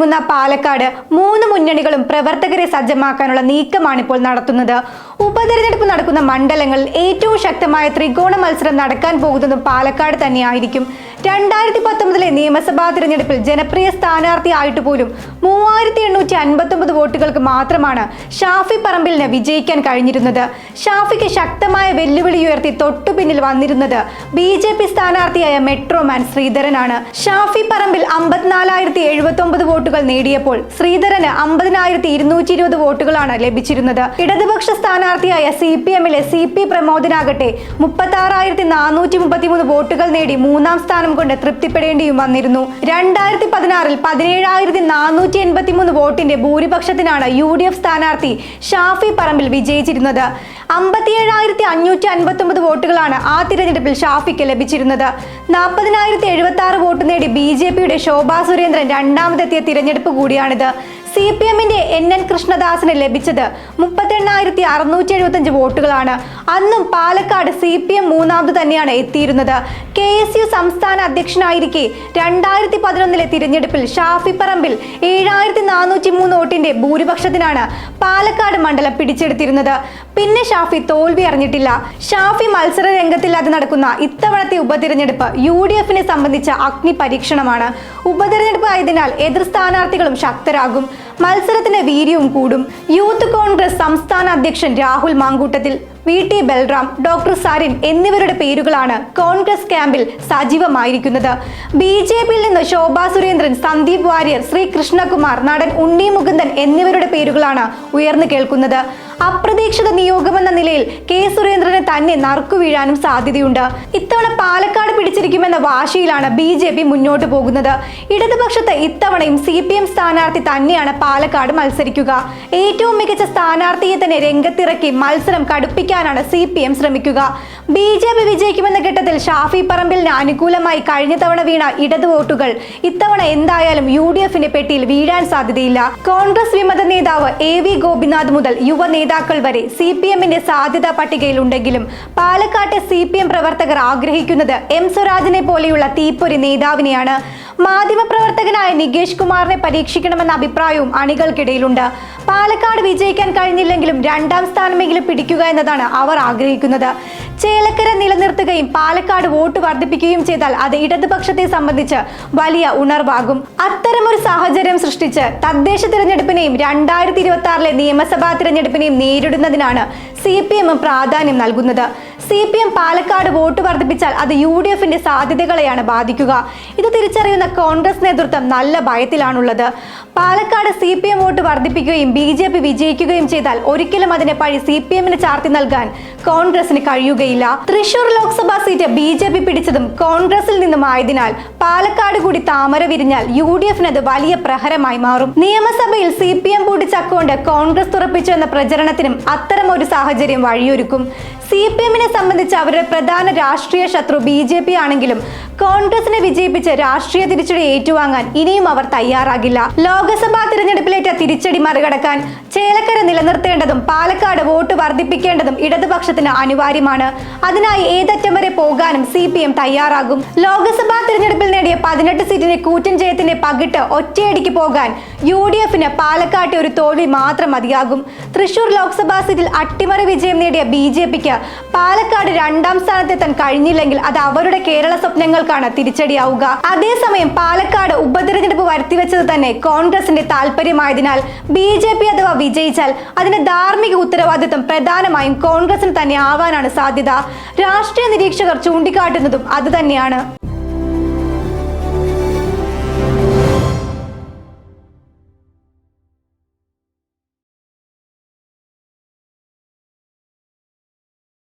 ഒരുങ്ങുന്ന പാലക്കാട് മൂന്ന് മുന്നണികളും പ്രവർത്തകരെ സജ്ജമാക്കാനുള്ള നീക്കമാണ് ഇപ്പോൾ നടത്തുന്നത്. ഉപതെരഞ്ഞെടുപ്പ് നടക്കുന്ന മണ്ഡലങ്ങളിൽ ഏറ്റവും ശക്തമായ ത്രികോണ മത്സരം നടക്കാൻ പോകുന്നതും പാലക്കാട് തന്നെയായിരിക്കും. രണ്ടായിരത്തി പത്തൊമ്പതിലെ നിയമസഭാ തിരഞ്ഞെടുപ്പിൽ ജനപ്രിയ സ്ഥാനാർത്ഥിയായിട്ട് പോലും മൂവായിരത്തി എണ്ണൂറ്റി അൻപത്തി ഒമ്പത് വോട്ടുകൾക്ക് മാത്രമാണ് ഷാഫി പറമ്പിലിന് വിജയിക്കാൻ കഴിഞ്ഞിരുന്നത്. ഷാഫിക്ക് ശക്തമായ വെല്ലുവിളി ഉയർത്തി തൊട്ടു പിന്നിൽ വന്നിരുന്നത് ബി ജെ പി സ്ഥാനാർത്ഥിയായ മെട്രോമാൻ ശ്രീധരനാണ്. ഷാഫി പറമ്പിൽ അമ്പത്തിനാലായിരത്തി എഴുപത്തി ഒമ്പത് വോട്ടുകൾ നേടിയപ്പോൾ ശ്രീധരന് അമ്പതിനായിരത്തി ഇരുന്നൂറ്റി ഇരുപത് വോട്ടുകളാണ് ലഭിച്ചിരുന്നത്. ഇടതുപക്ഷ സ്ഥാനാർത്ഥിയായ സി പി എമ്മിലെ സി പി പ്രമോദിനാകട്ടെ മുപ്പത്തി ആറായിരത്തി നാനൂറ്റി മുപ്പത്തിമൂന്ന് വോട്ടുകൾ നേടി മൂന്നാം സ്ഥാനം കൊണ്ട് തൃപ്തിപ്പെടേണ്ടിയും വന്നിരുന്നു. രണ്ടായിരത്തി പതിനാറിൽ പതിനേഴായിരത്തി നാനൂറ്റി എൺപത്തി മൂന്ന് വോട്ടിന്റെ ഭൂരിപക്ഷത്തിനാണ് യു ഡി എഫ് സ്ഥാനാർത്ഥി ഷാഫി പറമ്പിൽ വിജയിച്ചിരുന്നത്. അമ്പത്തിയേഴായിരത്തി അഞ്ഞൂറ്റി അൻപത്തി ഒമ്പത് വോട്ടുകളാണ് ആ തിരഞ്ഞെടുപ്പിൽ ഷാഫിക്ക് ലഭിച്ചിരുന്നത്. നാൽപ്പതിനായിരത്തി എഴുപത്തി ആറ് വോട്ട് നേടി ബി ജെ പിയുടെ ശോഭാ സുരേന്ദ്രൻ രണ്ടാമതെത്തിയ തിരഞ്ഞെടുപ്പ് കൂടിയാണിത്. സി പി എമ്മിന്റെ എൻ എൻ കൃഷ്ണദാസിന് ലഭിച്ചത് മുപ്പത്തെണ്ണായിരത്തി അറുന്നൂറ്റി എഴുപത്തഞ്ച് വോട്ടുകളാണ്. അന്നും പാലക്കാട് സി പി എം മൂന്നാമത് തന്നെയാണ് എത്തിയിരുന്നത്. കെ എസ് യു സംസ്ഥാന അധ്യക്ഷനായിരിക്കെ രണ്ടായിരത്തി പതിനൊന്നിലെ തിരഞ്ഞെടുപ്പിൽ ഷാഫി പറമ്പിൽ ഏഴായിരത്തി നാനൂറ്റി മൂന്ന് വോട്ടിന്റെ ഭൂരിപക്ഷത്തിനാണ് പാലക്കാട് മണ്ഡലം പിടിച്ചെടുത്തിരുന്നത്. പിന്നെ ഷാഫി തോൽവി അറിഞ്ഞിട്ടില്ല. ഷാഫി മത്സര രംഗത്തില്ലാതെ നടക്കുന്ന ഇത്തവണത്തെ ഉപതിരഞ്ഞെടുപ്പ് യു ഡി എഫിനെ സംബന്ധിച്ച അഗ്നി പരീക്ഷണമാണ് ഉപതിരഞ്ഞെടുപ്പ് ആയതിനാൽ എതിർ സ്ഥാനാർത്ഥികളും ശക്തരാകും. മത്സരത്തിന് വീര്യവും കൂടും. യൂത്ത് കോൺഗ്രസ് സംസ്ഥാന അധ്യക്ഷൻ Rahul Mankoottathil V T Balram doctor Sarin എന്നിവരുടെ പേരുകളാണ് കോൺഗ്രസ് ക്യാമ്പിൽ സജീവമായിരിക്കുന്നത്. ബി ജെ പിയിൽ നിന്ന് ശോഭാ സുരേന്ദ്രൻ സന്ദീപ് വാര്യർ ശ്രീ കൃഷ്ണകുമാർ നടൻ ഉണ്ണി മുകുന്ദൻ എന്നിവരുടെ പേരുകളാണ് ഉയർന്നു കേൾക്കുന്നത്. അപ്രതീക്ഷിത നിയോഗമെന്ന നിലയിൽ കെ സുരേന്ദ്രന് തന്നെ നറുക്കു വീഴാനും സാധ്യതയുണ്ട്. ഇത്തവണ പാലക്കാട് പിടിച്ചിരിക്കുമെന്ന വാശിയിലാണ് ബി ജെ പി മുന്നോട്ട് പോകുന്നത്. ഇടതുപക്ഷത്ത് ഇത്തവണയും സി പി എം സ്ഥാനാർത്ഥി തന്നെയാണ് പാലക്കാട് മത്സരിക്കുക. ഏറ്റവും മികച്ച സ്ഥാനാർത്ഥിയെ തന്നെ രംഗത്തിറക്കി മത്സരം കടുപ്പിക്കാനാണ് സി പി എം ശ്രമിക്കുക. ബി ജെ പി വിജയിക്കുമെന്ന ഘട്ടത്തിൽ ഷാഫി പറമ്പിലിന് അനുകൂലമായി കഴിഞ്ഞ തവണ വീണ ഇടതു വോട്ടുകൾ. ഇത്തവണ എന്തായാലും യു ഡി എഫിന്റെ പെട്ടിയിൽ വീഴാൻ സാധ്യതയില്ല. കോൺഗ്രസ് വിമത നേതാവ് എ വി ഗോപിനാഥ് മുതൽ യുവ നേതാക്കൾ വരെ സി പി എമ്മിന്റെ സാധ്യതാ പട്ടികയിലുണ്ടെങ്കിലും പാലക്കാട്ടെ സി പി എം പ്രവർത്തകർ ആഗ്രഹിക്കുന്നത് എം സ്വരാജിനെ പോലെയുള്ള തീപ്പൊരി നേതാവിനെയാണ്. മാധ്യമപ്രവർത്തകനായ നികേഷ് കുമാറിനെ പരീക്ഷിക്കണമെന്ന അഭിപ്രായവും അണികൾക്കിടയിലുണ്ട്. പാലക്കാട് വിജയിക്കാൻ കഴിഞ്ഞില്ലെങ്കിലും രണ്ടാം സ്ഥാനമെങ്കിലും പിടിക്കുക എന്നതാണ് അവർ ആഗ്രഹിക്കുന്നത്. ചേലക്കര നിലനിർത്തുകയും പാലക്കാട് വോട്ട് വർദ്ധിപ്പിക്കുകയും ചെയ്താൽ അത് ഇടതുപക്ഷത്തെ സംബന്ധിച്ച് വലിയ ഉണർവാകും. അത്തരമൊരു സാഹചര്യം സൃഷ്ടിച്ച് തദ്ദേശ തിരഞ്ഞെടുപ്പിനെയും രണ്ടായിരത്തി ഇരുപത്തി ആറിലെ നിയമസഭാ തിരഞ്ഞെടുപ്പിനെയും നേരിടുന്നതിനാണ് സി പി എം പ്രാധാന്യം നൽകുന്നത്. C P M Palakkad vote വർദ്ധിപ്പിച്ചാൽ അത് യു ഡി എഫിന്റെ സാധ്യതകളെയാണ് ബാധിക്കുക. ഇത് തിരിച്ചറിയുന്ന കോൺഗ്രസ് നേതൃത്വം നല്ല ഭയത്തിലാണുള്ളത്. Palakkad C P M vote വർദ്ധിപ്പിക്കുകയും ബി ജെ പി വിജയിക്കുകയും ചെയ്താൽ ഒരിക്കലും അതിനെ പഴി സി പി എമ്മിന് ചാർത്തി നൽകാൻ കോൺഗ്രസിന് കഴിയുകയില്ല. Thrissur Lok Sabha seat B J P പിടിച്ചതും കോൺഗ്രസിൽ നിന്നും ആയതിനാൽ പാലക്കാട് കൂടി താമര വിരിഞ്ഞാൽ യു ഡി എഫിന് അത് വലിയ പ്രഹരമായി മാറും. നിയമസഭയിൽ സി പി എം പൂട്ടിച്ചക്കൊണ്ട് കോൺഗ്രസ് തുറപ്പിച്ചു എന്ന പ്രചരണത്തിനും അത്തരം ഒരു സാഹചര്യം വഴിയൊരുക്കും. സി പി എമ്മിനെ സംബന്ധിച്ച് അവരുടെ പ്രധാന രാഷ്ട്രീയ ശത്രു ബി ജെ പി ആണെങ്കിലും കോൺഗ്രസിനെ വിജയിപ്പിച്ച് രാഷ്ട്രീയ തിരിച്ചടി ഏറ്റുവാങ്ങാൻ ഇനിയും അവർ തയ്യാറാകില്ല. ലോക്സഭാ തിരഞ്ഞെടുപ്പിലേറ്റ തിരിച്ചടി മറികടക്കാൻ ചേലക്കര നിലനിർത്തേണ്ടതും പാലക്കാട് വോട്ട് വർദ്ധിപ്പിക്കേണ്ടതും ഇടതുപക്ഷത്തിന് അനിവാര്യമാണ്. അതിനായി ഏതറ്റം വരെ പോകാനും സി പി എം തയ്യാറാകും. ലോക്സഭാ തിരഞ്ഞെടുപ്പിൽ നേടിയ പതിനെട്ട് സീറ്റിന്റെ കൂറ്റൻ ജയത്തിന്റെ പകിട്ട് ഒറ്റയടിക്ക് പോകാൻ യു ഡി എഫിന് പാലക്കാട്ടെ ഒരു തോൽവി മാത്രം മതിയാകും. തൃശൂർ ലോക്സഭാ സീറ്റിൽ അട്ടിമറി വിജയം നേടിയ ബി ജെ പിക്ക് പാലക്കാട് രണ്ടാം സ്ഥാനത്തെത്താൻ കഴിഞ്ഞില്ലെങ്കിൽ അത് അവരുടെ കേരള സ്വപ്നങ്ങൾക്കാണ് തിരിച്ചടിയാവുക. അതേസമയം പാലക്കാട് ഉപതെരഞ്ഞെടുപ്പ് വരുത്തിവെച്ചത് തന്നെ കോൺഗ്രസിന്റെ താല്പര്യമായതിനാൽ ബി ജെ പി അഥവാ വിജയിച്ചാൽ അതിന്റെ ധാർമ്മിക ഉത്തരവാദിത്വം പ്രധാനമായും കോൺഗ്രസിന് തന്നെ ആവാനാണ് സാധ്യത. രാഷ്ട്രീയ നിരീക്ഷകർ ചൂണ്ടിക്കാട്ടുന്നതും അതുതന്നെയാണ്